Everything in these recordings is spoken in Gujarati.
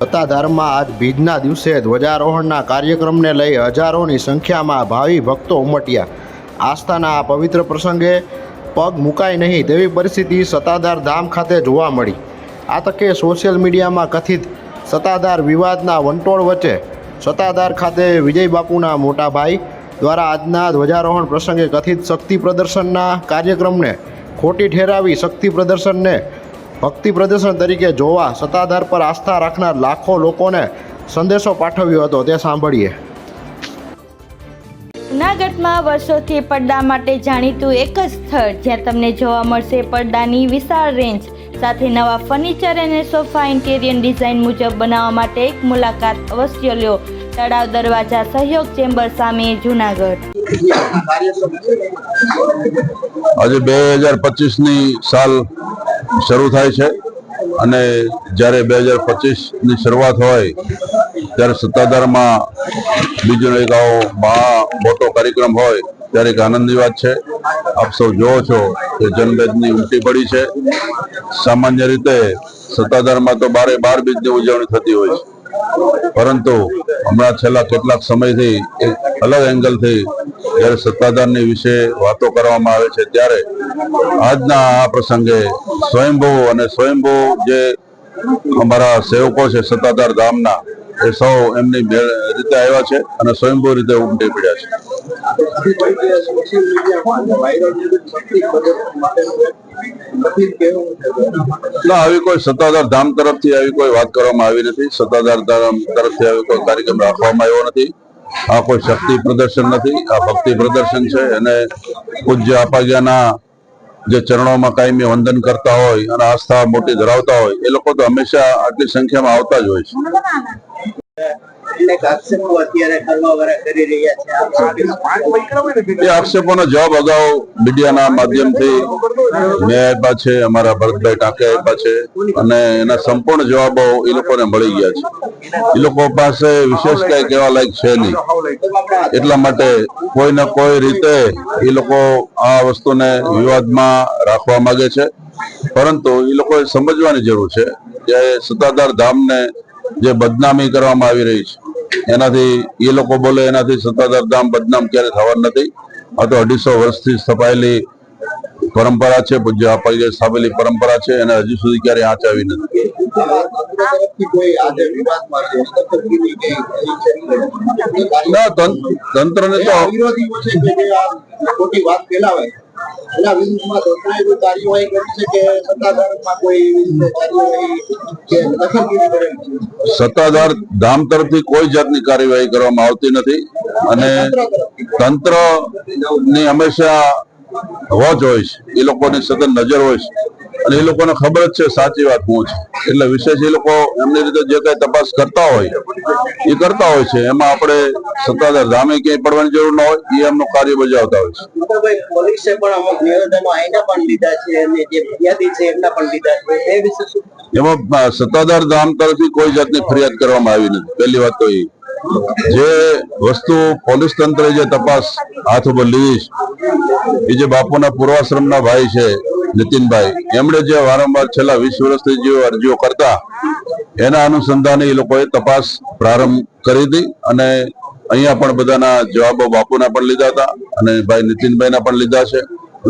સત્તાધારમાં આજ બીજના દિવસે ધ્વજારોહણના કાર્યક્રમને લઈ હજારોની સંખ્યામાં ભાવિ ભક્તો ઉમટ્યા. આસ્થાના આ પવિત્ર પ્રસંગે પગ મુકાય નહીં તેવી પરિસ્થિતિ સત્તાધાર ધામ ખાતે જોવા મળી. આ તકે સોશિયલ મીડિયામાં કથિત સત્તાધાર વિવાદના વંટોળ વચ્ચે સત્તાધાર ખાતે વિજય બાપુના મોટા ભાઈ દ્વારા આજના ધ્વજારોહણ પ્રસંગે કથિત શક્તિ પ્રદર્શનના કાર્યક્રમને ખોટી ઠેરાવી શક્તિ પ્રદર્શનને ભક્તિ પ્રદર્શન તરીકે જોવા સત્તાધાર પર આસ્થા રાખનાર લાખો લોકોને સંદેશો પાઠવ્યો હતો. તે સાંભળીએ. જૂનાગઢમાં વર્ષોથી પડદા માટે જાણીતું એક જ સ્થળ જ્યાં તમને જોવા મળશે પડદાની વિશાળ રેન્જ સાથે નવા ફર્નિચર અને સોફા ઇન્ટેરિયર ડિઝાઇન મુજબ બનાવવા માટે એક મુલાકાત અવશ્ય લ્યો તળાવ દરવાજા સહયોગ ચેમ્બર સામે જૂનાગઢ. આજે બે હજાર પચીસની સાલ શરૂ થાય છે અને જ્યારે બે હજાર પચીસની શરૂઆત હોય ત્યારે સત્તાધારમાં બીજો એક આવો મહા મોટો કાર્યક્રમ હોય ત્યારે એક આનંદની વાત છે. આપ સૌ જોવો છો કે જનમેદની ઉમટી પડી છે. સામાન્ય રીતે સત્તાધારમાં તો બારે બાર બીજની ઉજવણી થતી હોય છે. પરંતુ હમણાં છેલ્લા કેટલાક સમયથી એક અલગ એંગલથી જ્યારે સત્તાધારની વિશે વાતો કરવામાં આવે છે, ત્યારે આજના આ પ્રસંગે સ્વયંભૂ અને સ્વયંભૂ જે અમારા સેવકો છે સત્તાધાર ધામના એ સૌ એમની રીતે આવ્યા છે અને સ્વયંભૂ રીતે ઉમટી પડ્યા છે. ના, આવી કોઈ સત્તાધાર ધામ તરફથી આવી કોઈ વાત કરવામાં આવી નથી. સત્તાધાર ધામ તરફથી આવી કોઈ કાર્યક્રમ રાખવામાં આવ્યો નથી. આ કોઈ શક્તિ પ્રદર્શન નથી. આ ભક્તિ પ્રદર્શન છે. અને પૂજ્ય આપાગ્યાના જે ચરણોમાં કાયમી વંદન કરતા હોય અને આસ્થા મોટી ધરાવતા હોય, એ લોકો તો હંમેશા આટલી સંખ્યામાં આવતા જ હોય છે. આક્ષેપોનો જવાબ અગાઉ મીડિયાના માધ્યમથી મેં આપ્યા અમારા ભરતભાઈ ટાંકે આપ્યા અને એના સંપૂર્ણ જવાબો એ લોકોને મળી ગયા છે. એ લોકો પાસે વિશેષ કઈ કહેવા લાયક છે નહીં. એટલા માટે કોઈ ને કોઈ રીતે એ લોકો આ વસ્તુને વિવાદમાં રાખવા માંગે છે. પરંતુ એ લોકોએ સમજવાની જરૂર છે કે સત્તાધાર ધામને જે બદનામી કરવામાં આવી રહી છે. એનાથી એ લોકો બોલે એનાથી સત્તાધાર ધામ બદનામ ક્યારે થવાનું નથી. આ તો અઢીસો વર્ષથી સ્થપાયેલી પરંપરા છે, પૂજ્ય અપાઈ સ્થાપેલી પરંપરા છે, અને હજી સુધી ક્યારે આંચ આવી નથી? ના તંત્રને તો એના વિરુદ્ધમાં તંત્રએ કોઈ કાર્યવાહી કરી છે કે સત્તાધારમાં કોઈ કાર્યવાહી કે દખલગીરી કરેલી સત્તાધાર ધામ તરફથી કોઈ જાતની કાર્યવાહી કરવામાં આવતી નથી અને તંત્રની હંમેશા વોચ હોય છે. એ લોકોની સતત નજર હોય છે. અને એ લોકોને ખબર જ છે સાચી વાત હું છે. એટલે વિશેષ એ લોકો એમની રીતે જે કઈ તપાસ કરતા હોય એ કરતા હોય છે. એમાં આપણે સત્તાધાર ધામે ક્યાંય પડવાની જરૂર ન હોય એ એમનું કાર્ય બજાવતા હોય છે. પોલીસે પણ અમુક નિવેદનો આઈના પણ લીધા છે અને જે ફરિયાદી છે એમના પણ લીધા છે. એ વિશે એમાં સત્તાધાર ધામ તરફથી કોઈ જાતની ફરિયાદ કરવામાં આવી નથી. પહેલી વાત તો એ. જે વસ્તુ પોલીસ તંત્રે જે તપાસ હાથ ઉપર લીધી છે એ જે બાપુના પૂર્વાશ્રમના ભાઈ છે નીતિનભાઈ એમણે જે વારંવાર છેલ્લા વીસ વર્ષથી જે અરજીઓ કરતા એના અનુસંધાને એ લોકોએ તપાસ પ્રારંભ કરી હતી અને અહીંયા પણ બધાના જવાબો બાપુના પણ લીધા હતા અને ભાઈ નીતિનભાઈના પણ લીધા છે.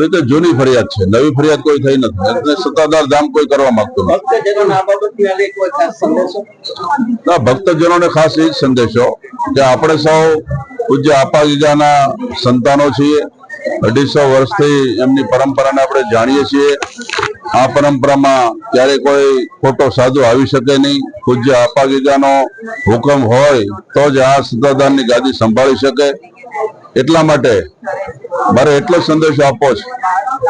એટલે જૂની ફરિયાદ છે નવી ફરિયાદ કોઈ થઈ નથી. એટલે સત્તાધાર ધામ કોઈ કરવા માંગતું નથી. ભક્તજનોને ખાસ ભક્તજનોને ખાસ એ જ સંદેશો કે આપણે સૌ પૂજ્ય આપા ગીગાના સંતાનો છીએ. અઢીસો વર્ષથી એમની પરંપરાને આપણે જાણીએ છીએ. આ પરંપરામાં ક્યારે કોઈ ખોટો સાધુ આવી શકે નહીં. પૂજ્ય આપા ગીગાનો હુકમ હોય તો જ આ સત્તાધારની ગાદી સંભાળી શકે. એટલા માટે મારે એટલો સંદેશો આપવો છે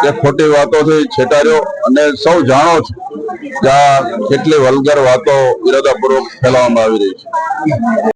કે ખોટી વાતોથી છેટાડ્યો અને સૌ જાણો છો કે આ કેટલી વલગર વાતો ઈરાદાપૂર્વક ફેલાવવામાં આવી રહી છે.